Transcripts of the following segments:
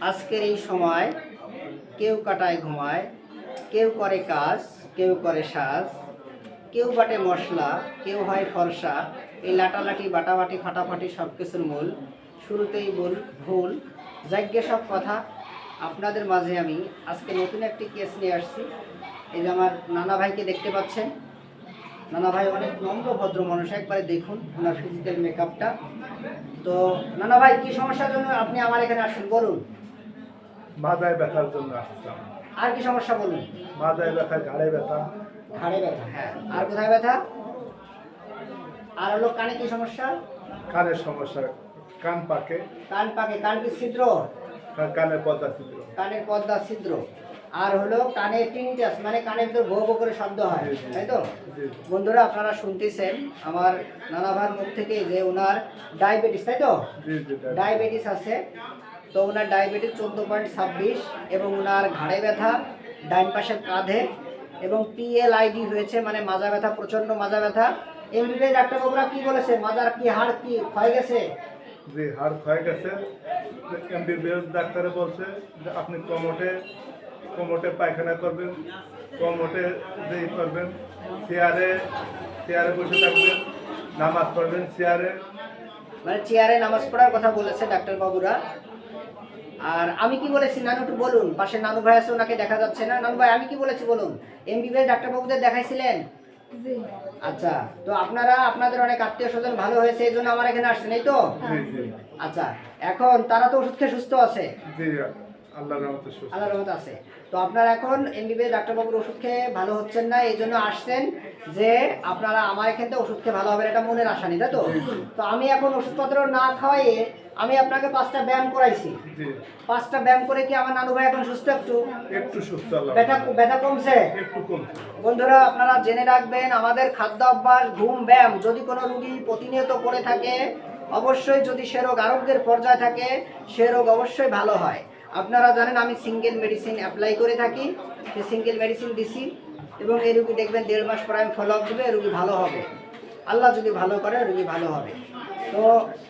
আজকের এই সময় কেউ কাটায় ঘুমায়, কেউ করে কাজ, কেউ করে সাজ, কেউ বাটে মশলা, কেউ হয় ফর্সা, এই লাটালাটি, বাটাবাটি, ফাটাফাটি সব কিছুর মূল, শুরুতেই বল ভুল যাজ্ঞে সব কথা। আপনাদের মাঝে আমি আজকে নতুন একটি কেস নিয়ে আসছি। এই যে আমার নানা ভাইকে দেখতে পাচ্ছেন। নানা ভাই অনেক নম্র, ভদ্র মানুষ। একবারে দেখুন ওনার ফিজিক্যাল মেকআপটা তো, নানা ভাই, কি সমস্যার জন্য আপনি আমার এখানে আসুন? বলুন। মাথায় ব্যথার জন্য আসতাম আর কি সমস্যা বলুন? মাথায় ব্যথা ঘাড়ে ব্যথা। ঘাড়ে ব্যথা। হ্যাঁ আর কোথায় ব্যথা? আর হলো কানে কি সমস্যা? কানের সমস্যা কান পাকে। কান পাকে। কান কি ছিদ্র? কানের পর্দা ছিদ্র। কানের পর্দা ছিদ্র। আর হলো কানে টিনিটাস মানে কানের ভিতর ভো ভো করে শব্দ হয়। তাই তো? বন্ধুরা আপনারা শুনতেছেন আমার নানা ভাইয়ের মুখ থেকে যে ওনার ডায়াবেটিস তাই তো? ডায়াবেটিস আছে। তো ওনার ডায়াবেটিস চোদ্দ পয়েন্ট ছাব্বিশ এবং ওনার ঘাড়ে ব্যথা ডাইন পাশের কাঁধে এবং পিএলআইডি হয়েছে মানে মাজা ব্যথা প্রচণ্ড মাজা ব্যথা। এমবিবিএস ডাক্তারবাবুরা কি বলেছে? মাজার কি হাড় কি ক্ষয় গেছে? জি হাড় ক্ষয় গেছে। এমবিবিএস ডাক্তারে বলছে যে আপনি কমোটে কমোটে পায়খানা করবেন কমোটে যে করবেন চেয়ারে চেয়ারে বসে থাকবেন নামাজ পড়বেন চেয়ারে। মানে চেয়ারে নামাজ পড়ার কথা বলেছে ডাক্তারবাবুরা। আর আমি কি বলেছি নানু একটু বলুন পাশে নানু ভাই আছে ওনাকে দেখা যাচ্ছে না? নানু ভাই আমি কি বলেছি বলুন? এমবিবিএস ডাক্তারবাবুদের দেখাইছিলেন? আচ্ছা তো আপনারা আপনাদের অনেক আত্মীয় স্বজন ভালো হয়েছে এই জন্য আমার এখানে আসছেন এই তো? জি আচ্ছা এখন তারা তো ওষুধ খেয়ে সুস্থ আছে? জি আল্লাহর রহমতে সুস্থ। আল্লাহর রহমতে আছে। তো আপনারা এখন এমবিবিএস ডাক্তারবাবুর ওষুধ খেয়ে ভালো হচ্ছেন না এই জন্য আসছেন। যে আপনারা আমার এখান থেকে ওষুধ খেয়ে ভালো হবে এটা মনের আশা নেই তাই তো? তো আমি এখন ওষুধপত্র না খাওয়াইয়ে আমি আপনাকে পাঁচটা ব্যায়াম করাইছি। পাঁচটা ব্যায়াম করে কি আমার নানু ভাই এখন সুস্থ একটু? একটু সুস্থ ব্যথা ব্যথা কমছে? একটু কমছে। বন্ধুরা আপনারা জেনে রাখবেন আমাদের খাদ্য অভ্যাস ঘুম ব্যায়াম যদি কোনো রুগী প্রতিনিয়ত করে থাকে অবশ্যই যদি সে রোগ আরোগ্যের পর্যায়ে থাকে সে রোগ অবশ্যই ভালো হয়। আপনারা জানেন আমি সিঙ্গেল মেডিসিন অ্যাপ্লাই করে থাকি সে সিঙ্গেল মেডিসিন দিছি। এবং এই রুগী দেখবেন দেড় মাস পর আমি ফলো আপ দেবে রুগী ভালো হবে। আল্লাহ যদি ভালো করে, রুগী ভালো হবে। তো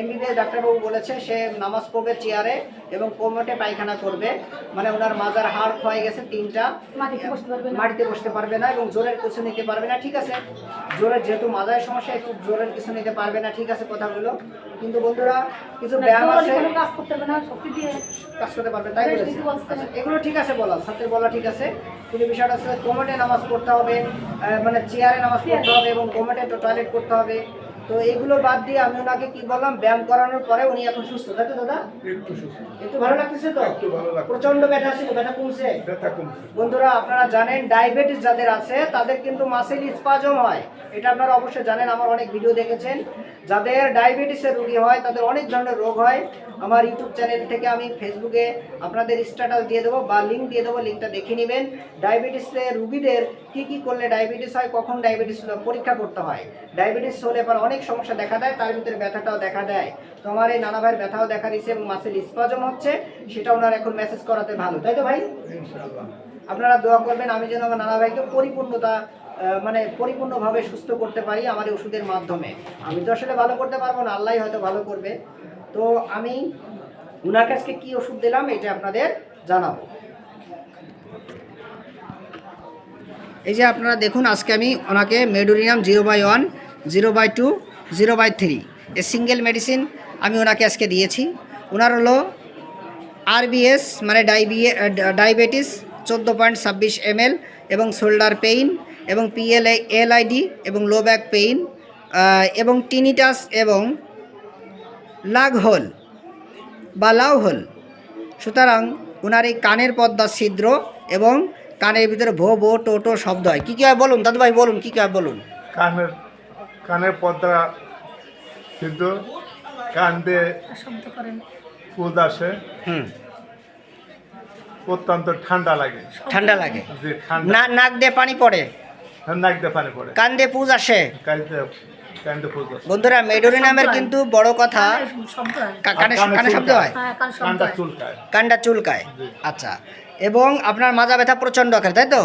এমবিবিএস ডাক্তারবাবু বলেছে সে নামাজ পড়বে চেয়ারে এবং কোমরে পায়খানা করবে। মানে ওনার মাজার হাড় ক্ষয়ে গেছে তিনটা। মাটিতে বসতে পারবে না। এবং জোরের কিছু নিতে পারবে না ঠিক আছে? জোরের যেহেতু মাজায় সমস্যা একটু জোরের কিছু নিতে পারবে না ঠিক আছে কথাগুলো। কিন্তু বন্ধুরা কিছু ব্যায়াম আছে। কাজ করতে পারবে তাই বলেছে। আচ্ছা, এগুলো ঠিক আছে বলা ছাত্রের বলা ঠিক আছে। কিন্তু বিষয়টা হচ্ছে কোমটে নামাজ পড়তে হবে মানে চেয়ারে নামাজ পড়তে হবে এবং কোমটে টয়লেট করতে হবে। তো এগুলো বাদ দিয়ে আমি ওনাকে কি বললাম ব্যায়াম করানোর পরে উনি এখন সুস্থ। তাই তো দাদা? একটু সুস্থ। একটু ভালো লাগতেছে তো? একটু ভালো লাগছে। প্রচণ্ড ব্যথা ছিল ব্যথা কমছে? ব্যথা কমছে। বন্ধুরা আপনারা জানেন ডায়াবেটিস যাদের আছে তাদের কিন্তু মাসেল স্পাজম হয়। এটা আপনারা অবশ্যই জানেন আমার অনেক ভিডিও দেখেছেন। যাদের ডায়াবেটিসের রোগী হয় তাদের অনেক ধরনের রোগ হয় আমার ইউটিউব চ্যানেল থেকে আমি ফেসবুকে আপনাদের স্ট্যাটাস দিয়ে দেবো বা লিঙ্ক দিয়ে দেবো লিঙ্কটা দেখে নেবেন। ডায়াবেটিসের রুগীদের কি কি করলে ডায়াবেটিস হয় কখন ডায়াবেটিস পরীক্ষা করতে হয়। ডায়াবেটিস হলে পর অনেক সমস্যা দেখা দেয় তার ভিতরে ব্যথাটাও দেখা দেয়। তো আমার এই নানা ভাইয়ের ব্যথাও দেখা দিয়েছে এবং মাসেল স্পাজম হচ্ছে সেটা ওনার এখন মেসেজ করাতে ভালো। তাই তো ভাই? আপনারা দোয়া করবেন আমি যেন আমার নানা ভাইকে পরিপূর্ণতা মানে পরিপূর্ণভাবে সুস্থ করতে পারি আমার ওষুধের মাধ্যমে। আমি তো আসলে ভালো করতে পারব না আল্লাহ হয়তো ভালো করবে। তো আমি উনার কাছকে কী ওষুধ দিলাম এটা আপনাদের জানাব। এই যে আপনারা দেখুন, আজকে আমি ওনাকে মেডোরিয়াম zero by one, zero by two, zero by three a single medicine আমি ওনাকে আজকে দিয়েছি। ওনার হলো আরবিএস মানে ডাইবিএ ডায়াবেটিস, চোদ্দ পয়েন্ট ছাব্বিশ এমএল এবং শোল্ডার পেইন। এবং পিএল এলআইডি এবং লো ব্যাক পেইন এবং টিনিটাস এবং লাগ হোল বা লাউ হোল সুতরাং ওনার এই কানের পর্দা ছিদ্র এবং কানের ভিতরে ভো ভো টো টো শব্দ হয়। কী কী হয় বলুন? দাদু ভাই বলুন কী কী হয় বলুন? কানের কানের পর্দা সিদ্ধ কান দিয়ে আসে। হুম। অত্যন্ত ঠান্ডা লাগে। ঠান্ডা লাগে। না নাক দিয়ে পানি পড়ে। নাক দিয়ে পানি পড়ে। কান দিয়ে পুজ আসে। বন্ধুরা মেডোরি নামের কিন্তু বড় কথা। কানে শব্দ হয়? কানে শব্দ। হয়। কান শব্দ কানটা চুলকায়। আচ্ছা এবং আপনার মাজা ব্যথা প্রচণ্ড আকার তাই তো?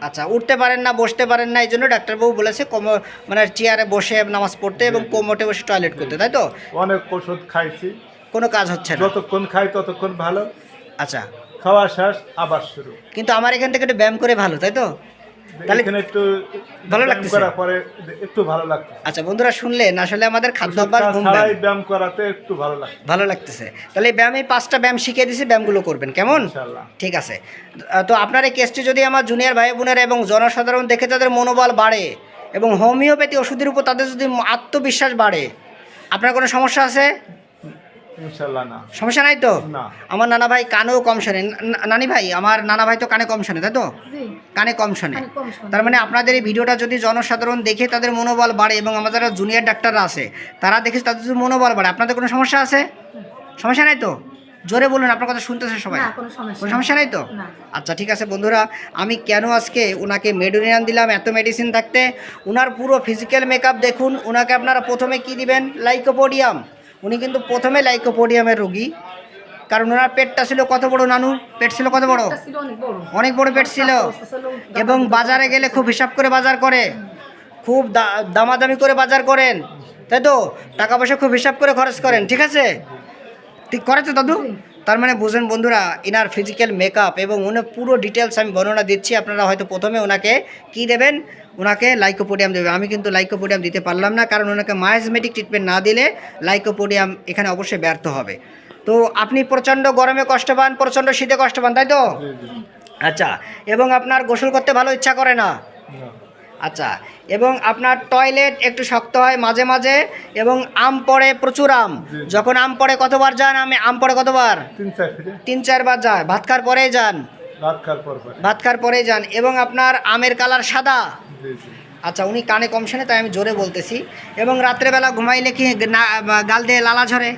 আচ্ছা উঠতে পারেন না বসতে পারেন না এই জন্য ডাক্তারবাবু বলেছে কোমর মানে চেয়ারে বসে নামাজ পড়তে এবং কোমোটে বসে টয়লেট করতে তাই তো? অনেক ওষুধ খাইছি। কোনো কাজ হচ্ছে না। যতক্ষণ খাই ততক্ষণ ভালো। আচ্ছা। খাওয়া শেষ আবার শুরু। কিন্তু আমার এখান থেকে একটু ব্যায়াম করে ভালো তাই তো? তাহলে- এখানে একটু ভালো লাগতেছে? করার পরে একটু ভালো লাগছে আচ্ছা বন্ধুরা শুনলেন আসলে আমাদের খাদ্য ঘুম ব্যায়াম। ব্যায়াম করাতে একটু ভালো লাগতেছে। তাহলে এই ব্যায়াম এই পাঁচটা ব্যায়াম শিখিয়ে দিছি ব্যায়ামগুলো করবেন কেমন? ঠিক আছে। তো আপনার এই কেসটি যদি আমার জুনিয়র ভাই বোনেরা এবং জনসাধারণ দেখে তাদের মনোবল বাড়ে এবং হোমিওপ্যাথি ওষুধের উপর তাদের যদি আত্মবিশ্বাস বাড়ে আপনার কোনো সমস্যা আছে? না। সমস্যা নাই তো? না। আমার নানা ভাই কানেও কম শোনে। নানি ভাই আমার নানা ভাই তো কানে কম শোনে তাই তো? কানে কম শোনে। কানে কম শোনে। তার মানে আপনাদের এই ভিডিওটা যদি জনসাধারণ দেখে তাদের মনোবল বাড়ে এবং আমাদের যারা জুনিয়র ডাক্তাররা আছে তারা দেখে তাদের যদি মনোবল বাড়ে আপনাদের কোনো সমস্যা আছে? সমস্যা নাই তো? জোরে বলুন আপনার কথা শুনতেছে সবাই। কোনো সমস্যা নাই। তো? আচ্ছা ঠিক আছে বন্ধুরা আমি কেন আজকে ওনাকে মেডোনিয়ান দিলাম এত মেডিসিন থাকতে? ওনার পুরো ফিজিক্যাল মেকআপ দেখুন ওনাকে আপনারা প্রথমে কি দিবেন? লাইকোপোডিয়াম উনি কিন্তু প্রথমে লাইকোপোডিয়ামের রোগী। কারণ ওনার পেটটা ছিল কত বড় নানু? পেট ছিল কত বড়? অনেক বড়। পেট ছিল। এবং বাজারে গেলে খুব হিসাব করে বাজার করে। খুব দা- দামাদামি করে বাজার করেন। তাই তো? টাকা পয়সা খুব হিসাব করে খরচ করেন ঠিক আছে? ঠিক করে তো দাদু তার মানে বুঝেন বন্ধুরা ইনার ফিজিক্যাল মেকআপ এবং উনি পুরো ডিটেলস আমি বর্ণনা দিচ্ছি আপনারা হয়তো প্রথমে ওনাকে কি দেবেন? ওনাকে লাইকোপোডিয়াম দেবে। আমি কিন্তু লাইকোপোডিয়াম দিতে পারলাম না কারণ ওনাকে মায়াজমেটিক ট্রিটমেন্ট না দিলে লাইকোপোডিয়াম এখানে অবশ্যই ব্যর্থ হবে। তো আপনি প্রচণ্ড গরমে কষ্ট পান প্রচণ্ড শীতে কষ্ট পান তাই তো? আচ্ছা এবং আপনার গোসল করতে ভালো ইচ্ছা করে না। আচ্ছা এবং আপনার টয়লেট একটু শক্ত হয় মাঝে মাঝে এবং আম পড়ে প্রচুর আম। যখন আম পড়ে কতবার যান? আমি আম পড়ে কতবার? তিন চারবার যায় ভাত খাওয়ার পরেই যান। ভাত খাওয়ার পরেই যান। এবং আপনার আমের কালার সাদা। আচ্ছা উনি কানে কম শোনে তাই আমি জোরে বলতেছি। এবং রাত্রেবেলা ঘুমাইলে কি না গাল দিয়ে লালা ঝরে?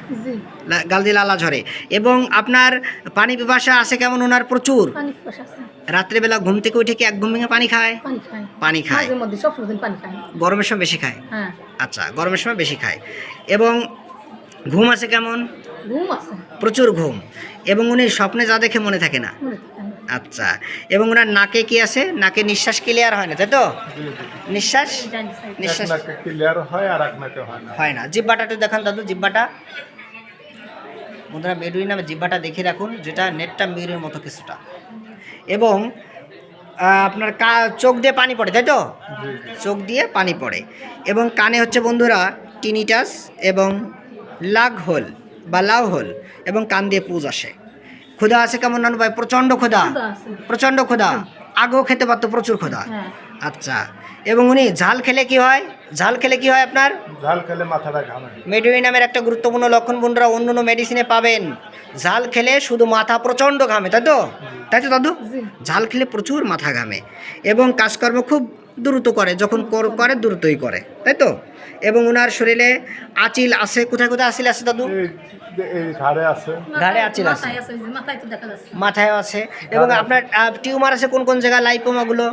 গাল দিয়ে লালা ঝরে। এবং আপনার পানি পিপাসা আছে কেমন? ওনার প্রচুর। পানি পিপাসা রাত্রেবেলা ঘুম থেকে উঠে কি এক ঘুম ভেঙে পানি খায়? পানি খায়। গরমের সময় বেশি খায়? হ্যাঁ। আচ্ছা গরমের সময় বেশি খায়। এবং ঘুম আছে কেমন? ঘুম আছে। প্রচুর ঘুম। এবং উনি স্বপ্নে যা দেখে মনে থাকে না। মনে থাকে না। আচ্ছা। এবং ওনার নাকে কি আছে? নাকে নিঃশ্বাস ক্লিয়ার হয় না তাই তো? নিঃশ্বাস? নিঃশ্বাস ক্লিয়ার হয় আর এক নাকে হয় না। হয় না। জিব্বাটা একটু দেখান দাদু জিব্বাটা বন্ধুরা মেডুই নামে জিব্বাটা দেখে রাখুন যেটা নেটটা মিরের মতো কিছুটা। এবং আপনার কা চোখ দিয়ে পানি পড়ে তাই তো? চোখ দিয়ে পানি পড়ে। এবং কানে হচ্ছে বন্ধুরা টিনিটাস এবং লাগ হোল বা লাউ হোল এবং কান দিয়ে পুজ আসে। ক্ষুধা আছে কেমন নানু ভাই? প্রচণ্ড ক্ষুধা। প্রচণ্ড ক্ষুধা? আগেও খেতে পারতো প্রচুর ক্ষুধা। হ্যাঁ। আচ্ছা এবং উনি ঝাল খেলে কি হয়? ঝাল খেলে কি হয় আপনার? ঝাল খেলে মাথাটা ঘামে মেডুই নামের একটা গুরুত্বপূর্ণ লক্ষণ বোনরা অন্য অন্য মেডিসিনে পাবেন। ঝাল খেলে শুধু মাথা প্রচণ্ড ঘামে তাই তো? তাই তো দাদু? ঝাল খেলে প্রচুর মাথা ঘামে। এবং কাজকর্ম খুব দ্রুত করে যখন কর- করে দ্রুতই করে তাই তো? এবং ওনার শরীরে আচিল আছে কোথায় কোথায় আচিল আছে দাদু? ঘাড়ে আছে। আঁচিল আছে। মাথায় এবং আপনার টিউমার আছে কোন কোন জায়গায় লাইপোমাগুলো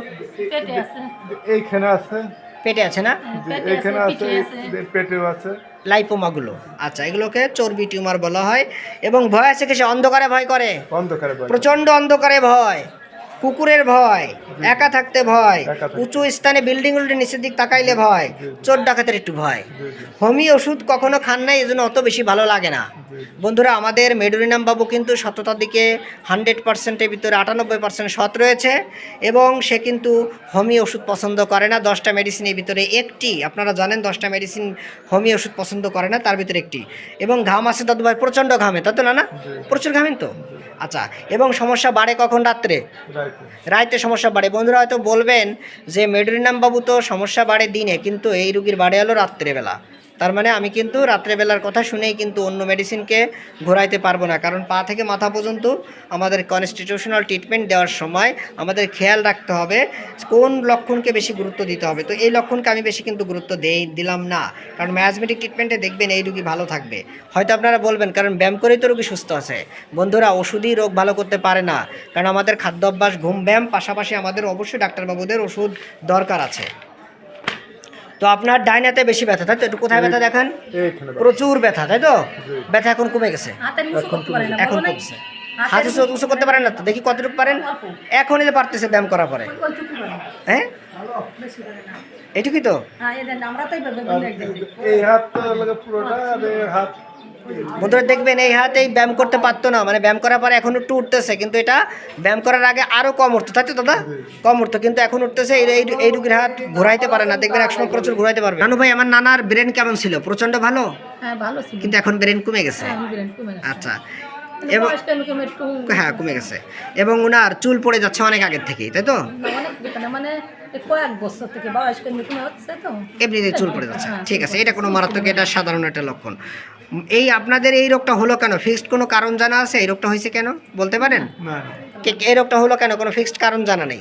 আছে। এইখানে আছে। পেটে আছে না? হ্যাঁ, পেটে আছে লাইপোমাগুলো আচ্ছা এগুলোকে চর্বি টিউমার বলা হয়। এবং ভয় আছে কিছু অন্ধকারে ভয় করে। অন্ধকারে বাড়ি প্রচণ্ড অন্ধকারে ভয়। কুকুরের ভয় একা থাকতে ভয় উঁচু স্থানে বিল্ডিং উল্টে নিচের দিক তাকাইলে ভয় চোর ডাকাতের একটু ভয়। হোমি ওষুধ কখনো খান নাই এই জন্য অত বেশি ভালো লাগে না। বন্ধুরা আমাদের মেডুরিনাম বাবু কিন্তু সততার দিকে হান্ড্রেড পার্সেন্টের ভিতরে আটানব্বই পার্সেন্ট সৎ রয়েছে এবং সে কিন্তু হোমি ওষুধ পছন্দ করে না। দশটা মেডিসিনের ভিতরে একটি আপনারা জানেন দশটা মেডিসিন হোমি ওষুধ পছন্দ করে না তার ভিতরে একটি। এবং ঘাম আছে দাদু ভাই প্রচণ্ড ঘামে তাই তো না না? প্রচুর ঘামেন তো? আচ্ছা এবং সমস্যা বাড়ে কখন রাত্রে। রাইতে সমস্যা বাড়ে। বন্ধুরা হয়তো বলবেন যে মেডুরিনাম বাবু তো সমস্যা বাড়ে দিনে, কিন্তু এই রুগীর বাড়ে হলো রাত্রেবেলা। তার মানে আমি কিন্তু রাত্রেবেলার কথা শুনেই কিন্তু অন্য মেডিসিনকে ঘোরাইতে পারব না। কারণ পা থেকে মাথা পর্যন্ত আমাদের কনস্টিটিউশনাল ট্রিটমেন্ট দেওয়ার সময় আমাদের খেয়াল রাখতে হবে কোন লক্ষণকে বেশি গুরুত্ব দিতে হবে। তো এই লক্ষণকে আমি বেশি কিন্তু গুরুত্ব দেই, দিলাম না। কারণ ম্যাজমেটিক ট্রিটমেন্টে দেখবেন এই রুগী ভালো থাকবে। হয়তো আপনারা বলবেন, কারণ ব্যায়াম করেই তো রুগী সুস্থ আছে। বন্ধুরা, ওষুধই রোগ ভালো করতে পারে না। কারণ আমাদের খাদ্য অভ্যাস ঘুম, ব্যায়াম পাশাপাশি আমাদের অবশ্যই ডাক্তারবাবুদের ওষুধ দরকার আছে। তো আপনার ডাইনাতে বেশি ব্যথা তাই তো? একটু কোথায় ব্যথা দেখান? প্রচুর ব্যথা তাই তো? ব্যথা এখন কমে গেছে। হাতে নিচু করতে পারে না এখন? কমছে। হাতে উঁচু করতে পারেন না তো? দেখি কতটুকু পারেন। এখনই তো পারতেছে ব্যায়াম করার পরে। হ্যাঁ? এটুকুই তো? হ্যাঁ। এই হাত পুরোটা হাত বন্ধুরা দেখবেন এই হাতেই ব্যায়াম করতে পারতো না মানে ব্যায়াম করার পরে এখন একটু উঠতেছে কিন্তু এটা ব্যায়াম করার আগে আরও কম উঠতো তাই তো দাদা? কম উঠতো কিন্তু এখন উঠতেছে এই এই- রুগীর হাত ঘুরাইতে পারে না দেখবেন একসময় প্রচুর ঘুরাইতে পারবে। নানু ভাই আমার নানার ব্রেন কেমন ছিল? প্রচণ্ড ভালো? হ্যাঁ ভালো ছিল। কিন্তু এখন ব্রেন কমে গেছে। হ্যাঁ, ব্রেন কমে গেছে। আচ্ছা এবং একটু হ্যাঁ কমে গেছে। এবং ওনার চুল পড়ে যাচ্ছে অনেক আগের থেকেই তাই তো? না, অনেক বেতনে মানে এই কয়েক বছর থেকে বয়স কেন্দ্র কমে হচ্ছে তো। এমনিতে চুল পড়ে যাচ্ছে। হ্যাঁ, ঠিক আছে এটা কোনো মারাত্মক এটা সাধারণ একটা লক্ষণ। এই আপনাদের এই রোগটা হলো কেন? ফিক্সড কোনো কারণ জানা আছে? এই রোগটা হয়েছে কেন? বলতে পারেন? কে- এই রোগটা হলো কেন? কোনো ফিক্সড কারণ জানা নেই?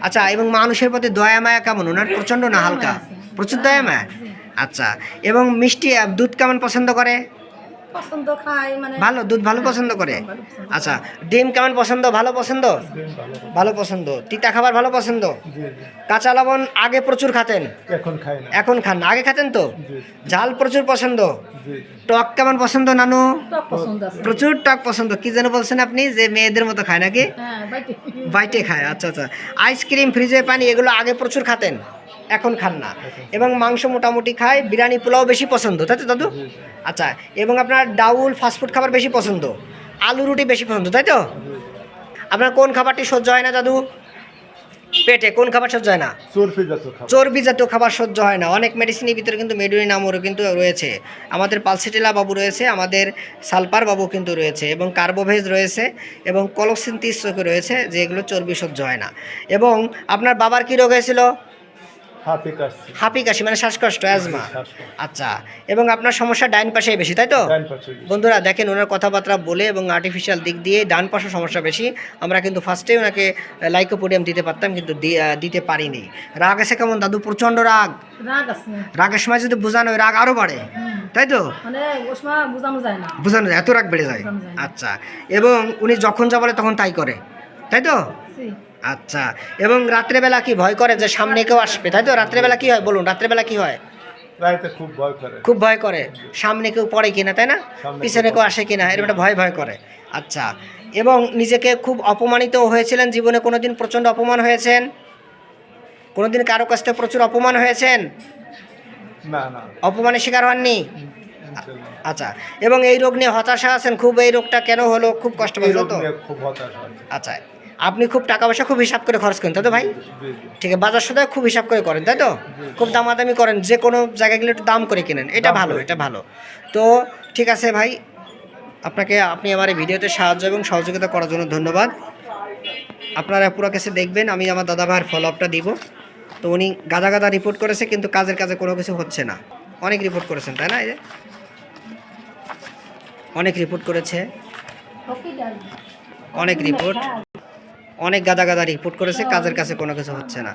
আচ্ছা এবং মানুষের প্রতি দয়া মায়া কেমন? ওনার প্রচণ্ড না হালকা? প্রচুর দয়া মায়া? আচ্ছা এবং মিষ্টি দুধ কেমন পছন্দ করে? পছন্দ খাই মানে ভালো দুধ ভালো পছন্দ করে? আচ্ছা ডিম কেমন পছন্দ? ভালো পছন্দ? ভালো পছন্দ। তিতা খাবার ভালো পছন্দ? কাঁচা লবণ আগে প্রচুর খাতেন? এখন খান না। আগে খাতেন তো? জি ঝাল প্রচুর পছন্দ? টক কেমন পছন্দ নানু? টক পছন্দ আছে। প্রচুর টক পছন্দ। কি যেন বলছেন আপনি যে মেয়েদের মতো খায় নাকি? হ্যাঁ বাইটে। বাইটে খায়। আচ্ছা আচ্ছা। আইসক্রিম ফ্রিজে পানি এগুলো আগে প্রচুর খাতেন? এখন খান না। এবং মাংস মোটামুটি খায় বিরিয়ানি পোলাও বেশি পছন্দ তাই তো দাদু? আচ্ছা এবং আপনার ডাউল ফাস্টফুড খাবার বেশি পছন্দ আলু রুটি বেশি পছন্দ তাই তো? আপনার কোন খাবারটি সহ্য হয় না দাদু? পেটে কোন খাবার সহ্য হয় না? চর্বি জাতীয় খাবার। সহ্য হয় না। অনেক মেডিসিনের ভিতরে কিন্তু মেডুরি নামও কিন্তু রয়েছে। আমাদের পালসিটিলা বাবু রয়েছে আমাদের সালপার বাবু কিন্তু রয়েছে এবং কার্বোভেজ রয়েছে এবং কলসিনতিস রয়েছে যেগুলো চর্বি সহ্য হয় না। এবং আপনার বাবার কি রোগ হয়েছিল? হাঁপি কাশি। মানে শ্বাসকষ্ট অ্যাজমা। আচ্ছা এবং আপনার সমস্যা ডাইন পাশে বেশি তাই তো। বন্ধুরা দেখেন ওনার কথাবার্তা বলে এবং আর্টিফিশিয়াল দিক দিয়ে ডান পাশে সমস্যা বেশি। আমরা কিন্তু ফার্স্টে ওনাকে লাইকোপোডিয়াম দিতে পারতাম কিন্তু দিতে পারিনি। রাগ আছে কেমন দাদু? প্রচণ্ড রাগ। রাগ রাগের সময় যদি বোঝানো রাগ আরও বাড়ে। তাই তো? মানে বোঝানো যায় বোঝানো যায় এত রাগ বেড়ে যায়। আচ্ছা এবং উনি যখন যা বলে তখন তাই করে। তাই তো। আচ্ছা এবং রাত্রেবেলা কি ভয় করে যে সামনে কেউ আসবে? তাই তো? রাত্রেবেলা কি হয়? বলুন রাত্রেবেলা কি হয়? খুব ভয় করে। খুব ভয় করে। সামনে কেউ পড়ে কিনা তাই না? পিছনে কেউ আসে কিনা এরকম একটা ভয় ভয় করে। আচ্ছা এবং নিজেকে খুব অপমানিত হয়েছিলেন জীবনে কোনোদিন প্রচণ্ড অপমান হয়েছেন? কোনোদিন কারও কাছ থেকে প্রচুর অপমান হয়েছেন? না না। অপমানের শিকার হননি? আচ্ছা এবং এই রোগ নিয়ে হতাশা আছেন? খুব এই রোগটা কেন হলো? খুব কষ্ট পাচ্ছেন তো? খুব হতাশ আচ্ছা আপনি খুব টাকা পয়সা খুব হিসাব করে খরচ করেন তাই তো ভাই? ঠিক আছে বাজার সদায় খুব হিসাব করে করেন তাই তো? খুব দামাদামি করেন যে কোনো জায়গায় গেলে একটু দাম করে কিনেন এটা ভালো এটা ভালো। তো ঠিক আছে ভাই আপনাকে আপনি আমার এই ভিডিওতে সাহায্য এবং সহযোগিতা করার জন্য ধন্যবাদ। আপনারা পুরো কাছে দেখবেন আমি আমার দাদা ভাইয়ের ফলো আপটা দিব। তো উনি গাদা গাদা রিপোর্ট করেছে কিন্তু কাজের কাজে কোনো কিছু হচ্ছে না। অনেক রিপোর্ট করেছেন তাই না? এই যে। অনেক রিপোর্ট করেছে। অনেক রিপোর্ট অনেক গাদা গাদা রিপোর্ট করেছে কাজের কাছে কোনো কিছু হচ্ছে না।